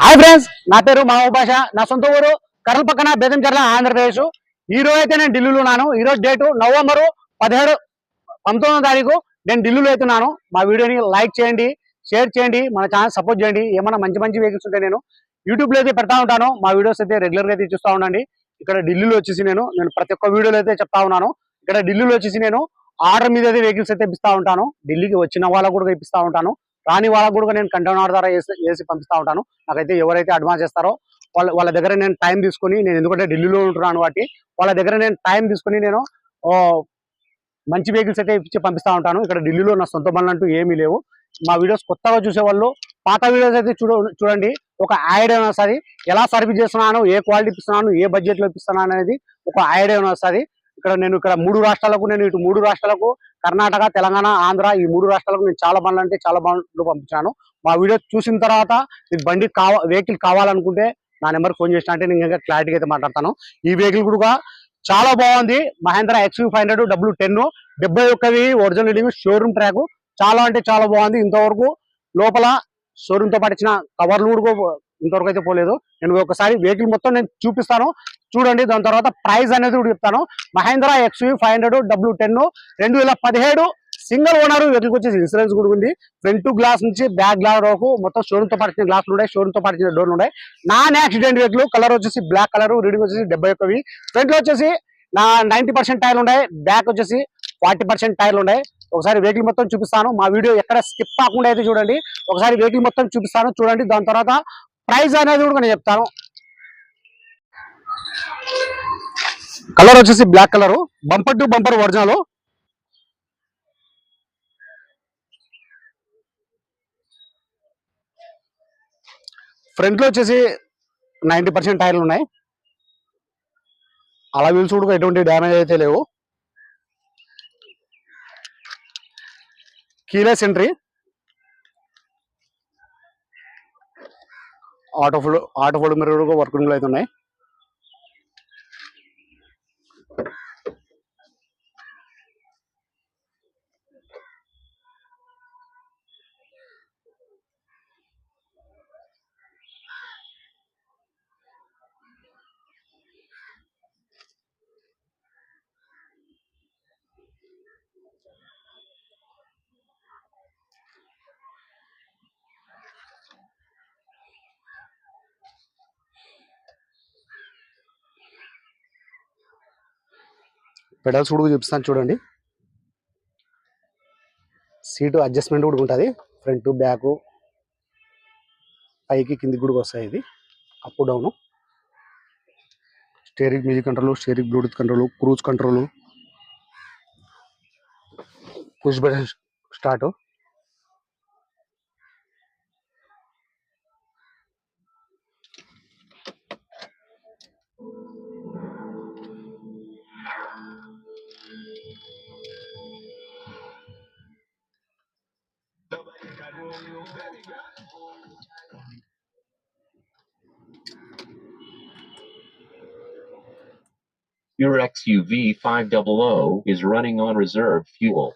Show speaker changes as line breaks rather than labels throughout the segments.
Hi friends నా పేరు మా భాష నా సొంత ఊరు కర్ల పక్కన బేదంచర్ల ఆంధ్రప్రదేశ్. ఈ రోజు అయితే నేను ఢిల్లీలో ఉన్నాను. ఈ రోజు డేటు నవంబర్ పదిహేడు పంతొమ్మిదో తారీఖు నేను ఢిల్లీలో అవుతున్నాను మా వీడియోని లైక్ చేయండి షేర్ చేయండి మన ఛానల్ సపోర్ట్ చేయండి. ఏమైనా మంచి మంచి వెహికల్స్ ఉంటే నేను యూట్యూబ్లో అయితే పెడతా ఉంటాను. మా వీడియోస్ అయితే రెగ్యులర్గా అయితే చూస్తూ ఉండండి. ఇక్కడ ఢిల్లీలో వచ్చేసి నేను నేను ప్రతి ఒక్క వీడియోలో అయితే చెప్తా ఉన్నాను. ఇక్కడ ఢిల్లీలో వచ్చేసి నేను ఆర్డర్ మీద అయితే వెహికల్స్ అయితే ఇప్పిస్తా ఉంటాను. ఢిల్లీకి వచ్చిన వాళ్ళకు కూడా ఇప్పిస్తూ ఉంటాను. రాని వాళ్ళకు కూడా నేను కంటైనర్ ద్వారా వేసి వేసి పంపిస్తా ఉంటాను. నాకైతే ఎవరైతే అడ్వాన్స్ చేస్తారో వాళ్ళ వాళ్ళ దగ్గర నేను టైం తీసుకొని నేను ఎందుకంటే ఢిల్లీలో ఉంటున్నాను వాటి వాళ్ళ దగ్గర నేను టైం తీసుకొని నేను మంచి వెహికల్స్ అయితే ఇచ్చి పంపిస్తా ఉంటాను. ఇక్కడ ఢిల్లీలో నా సొంత బండ్లు అంటూ ఏమీ లేవు. మా వీడియోస్ కొత్తగా చూసేవాళ్ళు పాత వీడియోస్ అయితే చూడ చూడండి. ఒక ఐడియా వస్తుంది. ఎలా సర్వీస్ చేస్తున్నాను ఏ క్వాలిటీ ఇస్తున్నాను ఏ బడ్జెట్లో ఇప్పిస్తున్నాను ఇస్తున్నాను అనేది ఒక ఐడియా వస్తుంది. ఇక్కడ నేను ఇక్కడ మూడు రాష్ట్రాలకు నేను ఇటు మూడు రాష్ట్రాలకు కర్ణాటక తెలంగాణ ఆంధ్ర ఈ మూడు రాష్ట్రాలకు నేను చాలా బండ్లు అంటే చాలా బండ్లు పంపించాను. మా వీడియో చూసిన తర్వాత మీకు బండి కావా వెహికల్ కావాలనుకుంటే నా నెంబర్ ఫోన్ చేసిన అంటే నేను ఇంకా క్లారిటీగా అయితే మాట్లాడతాను. ఈ వెహికల్ కూడా చాలా బాగుంది. Mahindra XU five hundred W ten డెబ్బై ఒక్కవి ఒరిజినల్ రీడింగ్ షోరూమ్ ట్రాక్. చాలా అంటే చాలా బాగుంది. ఇంతవరకు లోపల షోరూమ్తో ఇచ్చిన కవర్లు కూడా ఇంతవరకు అయితే పోలేదు. నేను ఒకసారి వెహికల్ మొత్తం నేను చూపిస్తాను. చూడండి దాని తర్వాత ప్రైస్ అనేది కూడా చెప్తాను. Mahindra XU five hundred W ten రెండు వేల పదిహేడు సింగిల్ ఓనర్ వీటికి వచ్చేసి ఇన్సూరెన్స్ కూడా ఉంది. ఫ్రంట్ గ్లాస్ నుంచి బ్యాక్ గ్లాస్ వరకు మొత్తం షోరూమ్తో పాటించిన గ్లాసులు ఉన్నాయి షోరూమ్తో పాటించిన డోర్లు ఉన్నాయి. నాన్ యాక్సిడెంట్ వెహికల్ కలర్ వచ్చేసి బ్లాక్ కలర్ రీడింగ్ వచ్చేసి డెబ్బై ఒకవి ఫ్రంట్లో వచ్చేసి నా నైన్టీ పర్సెంట్ టైర్లు ఉన్నాయి బ్యాక్ వచ్చేసి ఫార్టీ పర్సెంట్ టైర్లు ఉన్నాయి. ఒకసారి వెహికల్ మొత్తం చూపిస్తాను. మా వీడియో ఎక్కడ స్కిప్ కాకుండా అయితే చూడండి. ఒకసారి వెహికల్ మొత్తం చూపిస్తాను చూడండి. దాని తర్వాత ప్రైస్ అనేది కూడా నేను చెప్తాను. కలర్ వచ్చేసి black colour. Bumper to bumper original. ఫ్రంట్లో వచ్చేసి నైంటీ పర్సెంట్ టైర్లు ఉన్నాయి. అలా వీల్స్ కూడా ఎటువంటి డ్యామేజ్ అయితే లేవు. Keyless entry. Auto fold auto fold mirror కూడా వర్కింగ్ అయితే ఉన్నాయి. పెడల్స్ కూడా చూపిస్తాను చూడండి. సీటు అడ్జస్ట్మెంట్ కూడా ఉంటుంది. ఫ్రంట్ బ్యాక్ పైకి కిందికి కూడా వస్తాయి ఇది up down. Steering music control steering Bluetooth control cruise control. Push button start.
Your XUV 500 is running on reserve fuel.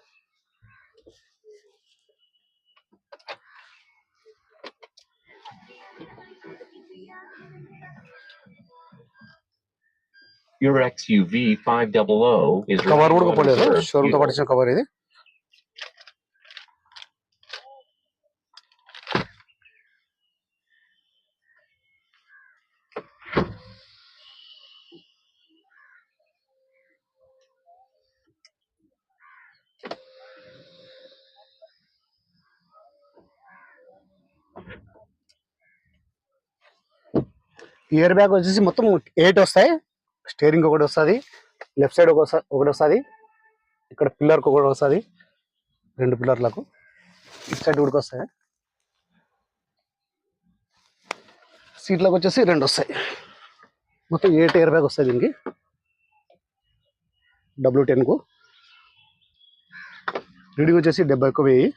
Your XUV 500 is running on reserve fuel.
Air bag వచ్చేసి మొత్తం eight వస్తాయి. Steering ఒకటి వస్తుంది. Left side ఒకటి వస్తుంది. ఇక్కడ పిల్లర్కి ఒకటి వస్తుంది. రెండు పిల్లర్లకు. ఇటు సైడ్ కూడా వస్తాయి. సీట్లకు వచ్చేసి రెండు వస్తాయి. మొత్తం ఎయిట్ ఇయర్ బ్యాగ్ వస్తుంది దీనికి. డబ్ల్యూ టెన్కు రీడింగ్ వచ్చేసి డెబ్బై ఒక్క వెయ్యి.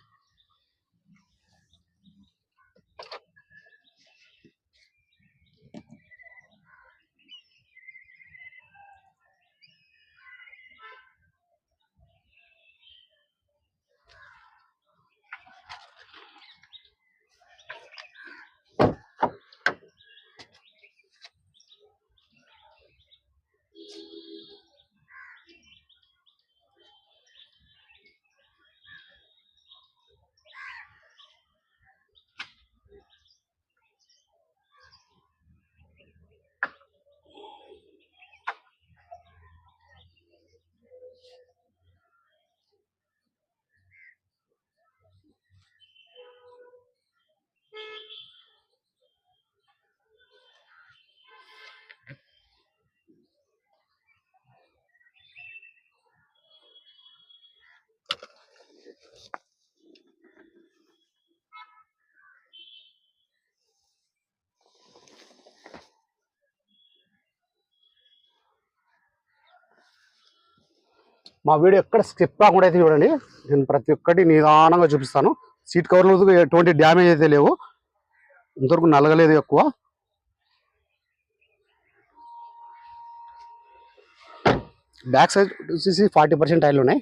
మా వీడియో ఎక్కడ స్కిప్ కాకుండా అయితే చూడండి. నేను ప్రతి ఒక్కటి నిదానంగా చూపిస్తాను. సీట్ కవర్లు ఎటువంటి డ్యామేజ్ అయితే లేవు. ఇంతవరకు నలగలేదు ఎక్కువ. బ్యాక్ సైడ్ వచ్చేసి ఫార్టీ పర్సెంట్ టైర్లు ఉన్నాయి.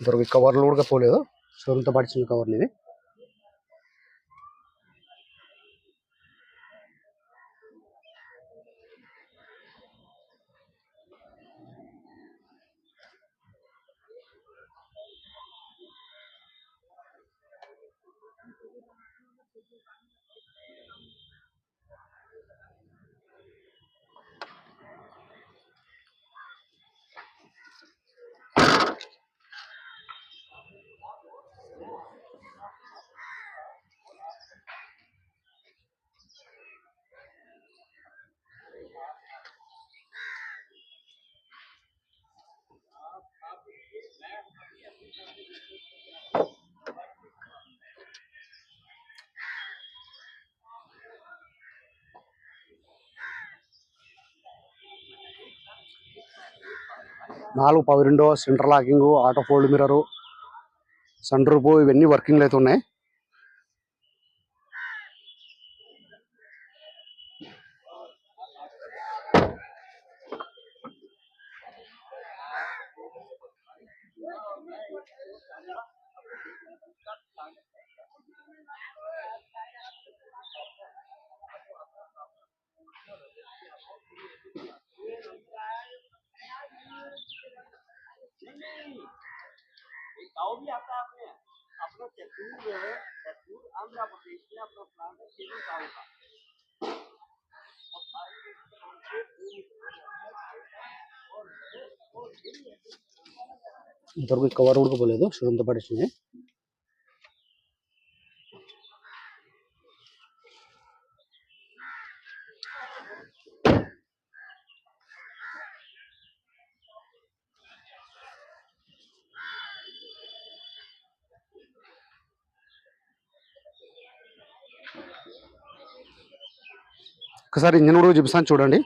ఇంతవరకు ఈ కవర్లు కూడా పోలేదు. షోరూమ్తో పాటు చిన్న కవర్లు ఇది. నాలుగు పది రెండో centre locking auto fold mirror sun roof ఇవన్నీ వర్కింగ్లు అయితే ఉన్నాయి.
जो है चतुर आंध्र प्रदेश में अपना प्लांट है केवल गाँव का और सारी रेस्टोरेंट से और और
ఇంతవరకు ఈ కవర్ కూడా పోలేదు షోరూమ్తో ఒకసారి ఇంజన్ కూడా చూపిస్తాను చూడండి.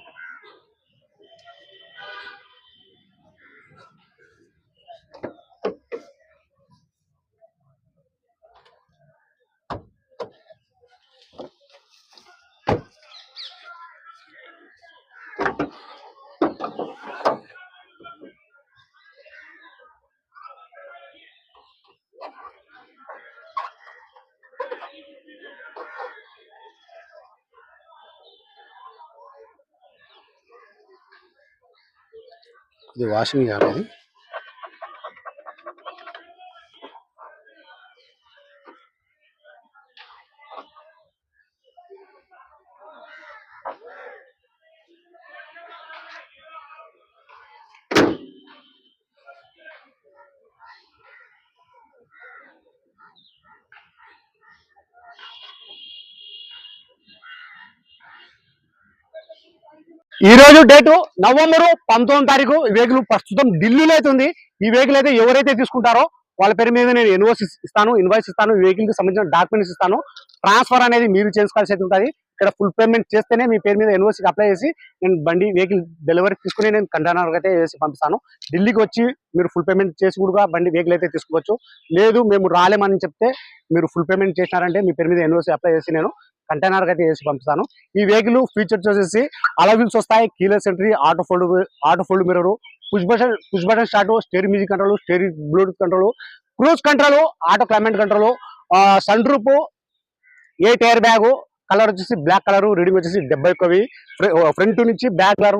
ఇది వాషింగ్ చేయాలి. ఈ రోజు డేటు నవంబరు పంతొమ్మిది తారీఖు ఈ వెహికల్ ప్రస్తుతం ఢిల్లీలో అయితే ఉంది. ఈ వెహికల్ అయితే ఎవరైతే తీసుకుంటారో వాళ్ళ పేరు మీద నేను ఇన్వాయిస్ ఇస్తాను ఇన్వాయిస్ ఇస్తాను ఈ వెహికల్కి సంబంధించిన డాక్యుమెంట్స్ ఇస్తాను. ట్రాన్స్ఫర్ అనేది మీరు చేసుకోవాల్సి అయితే ఉంటుంది. ఇక్కడ ఫుల్ పేమెంట్ చేస్తేనే మీ పేరు మీద ఎన్ఓసి అప్లై చేసి నేను బండి వెహికల్ డెలివరీ తీసుకుని నేను కంటైనర్ అయితే వేసి పంపిస్తాను. ఢిల్లీకి వచ్చి మీరు ఫుల్ పేమెంట్ చేసి కూడా బండి వెహికల్ అయితే తీసుకోవచ్చు. లేదు మేము రాలేమని చెప్తే మీరు ఫుల్ పేమెంట్ చేసినారంటే మీ పేరు మీద ఎన్ఓసి అప్లై చేసి నేను కంటైనర్ అయితే వేసి పంపిస్తాను ఈ వెహికల్ ఫీచర్స్ వచ్చేసి అలవిల్స్ వస్తాయి keyless entry auto fold auto fold mirror push button push button start steer music control steer Bluetooth control cruise control auto climate control sun roof eight air bag colour వచ్చేసి black colour reading వచ్చేసి డెబ్బై కవి front నుంచి back colour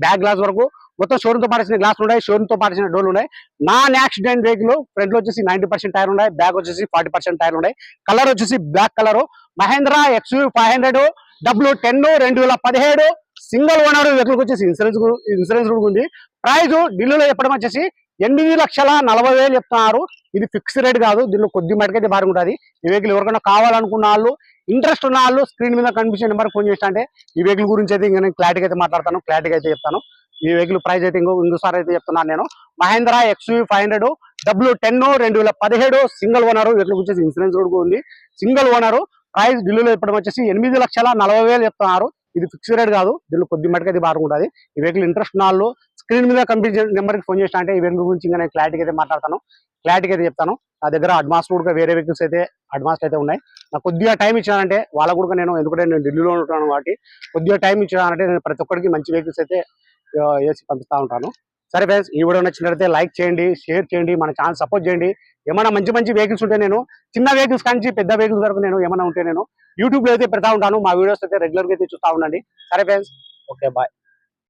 back glass వరకు మొత్తం షోరూమ్తో పాటించిన glass ఉన్నాయి షోరూమ్తో పాటించిన డోర్లు ఉన్నాయి. నాన్ యాక్సిడెంట్ వెహికల్ ఫ్రంట్లో వచ్చేసి నైన్టీ పర్సెంట్ టైర్ ఉన్నాయి బ్యాక్ వచ్చేసి ఫార్టీ పర్సెంట్ టైర్ ఉన్నాయి. కలర్ వచ్చేసి black colour Mahindra X five hundred W ten రెండు వేల పదిహేడు సింగిల్ ఓనర్ వెహికల్ వచ్చేసి ఇన్సూరెన్స్ ఇన్సూరెన్స్ కూడా ఉంది. ప్రైజ్ ఢిల్లీలో చెప్పడం వచ్చేసి ఎనిమిది లక్షల నలభై వేలు చెప్తున్నారు. ఇది ఫిక్స్ రేట్ కాదు దీనిలో కొద్ది మటుకైతే భారీ ఉంటుంది. ఈ వెహికల్ ఎవరికైనా కావాలనుకున్న వాళ్ళు ఇంట్రెస్ట్ ఉన్న వాళ్ళు స్క్రీన్ మీద కనిపించే నెంబర్ ఫోన్ చేస్తా అంటే ఈ వెహికల్ గురించి అయితే ఇంకా నేను క్లారిటీగా అయితే మాట్లాడతాను క్లారిటీగా అయితే చెప్తాను. ఈ వెహికల్ ప్రైస్ అయితే ఇంకో ఇంకోసారి అయితే చెప్తున్నాను నేను. Mahindra XU five hundred W ten రెండు వేల పదిహేడు సింగిల్ ఓనర్. వీటికి వచ్చేసి ఇన్సూరెన్స్ కూడా ఉంది. Single owner. ప్రైస్ ఢిల్లీలో చెప్పడం వచ్చేసి ఎనిమిది లక్షల నలభై వేలు చెప్తున్నారు. ఇది ఫిక్స్ రేట్ కాదు. దీనిలో కొద్ది మటుకైతే భారీ ఉంటుంది. ఈ వెహికల్ ఇంట్రెస్ట్ నాళ్ళు స్క్రీన్ మీద కంపెనీ నెంబర్కి ఫోన్ చేసిన అంటే ఈ వెహికల్ గురించి ఇంకా నేను క్లారిటీ అయితే మాట్లాడతాను. క్లారిటీ అయితే చెప్తాను. నా దగ్గర అడ్వాన్స్ కూడా వేరే వెహికల్స్ అయితే అడ్వాన్స్ అయితే ఉన్నాయి. నాకు కొద్దిగా టైం ఇచ్చానంటే వాళ్ళ కూడా నేను ఎందుకంటే నేను ఢిల్లీలో ఉంటాను కాబట్టి కొద్దిగా టైం ఇచ్చానంటే నేను ప్రతి ఒక్కరికి మంచి వెహికల్స్ అయితే వేసి పంపిస్తా ఉంటాను. సరే ఫ్రెండ్స్ ఈ వీడియో నచ్చినట్లయితే లైక్ చేయండి షేర్ చేయండి మన ఛానల్ సపోర్ట్ చేయండి. ఏమైనా మంచి మంచి వెహికల్స్ ఉంటే నేను చిన్న వెహికల్స్ కానీ పెద్ద వెహికల్స్ వరకు నేను ఏమైనా ఉంటే నేను యూట్యూబ్లో అయితే పెడతా ఉంటాను. మా వీడియోస్ అయితే రెగ్యులర్గా అయితే చూస్తా ఉండండి. సరే ఫ్రెండ్స్ ఓకే బాయ్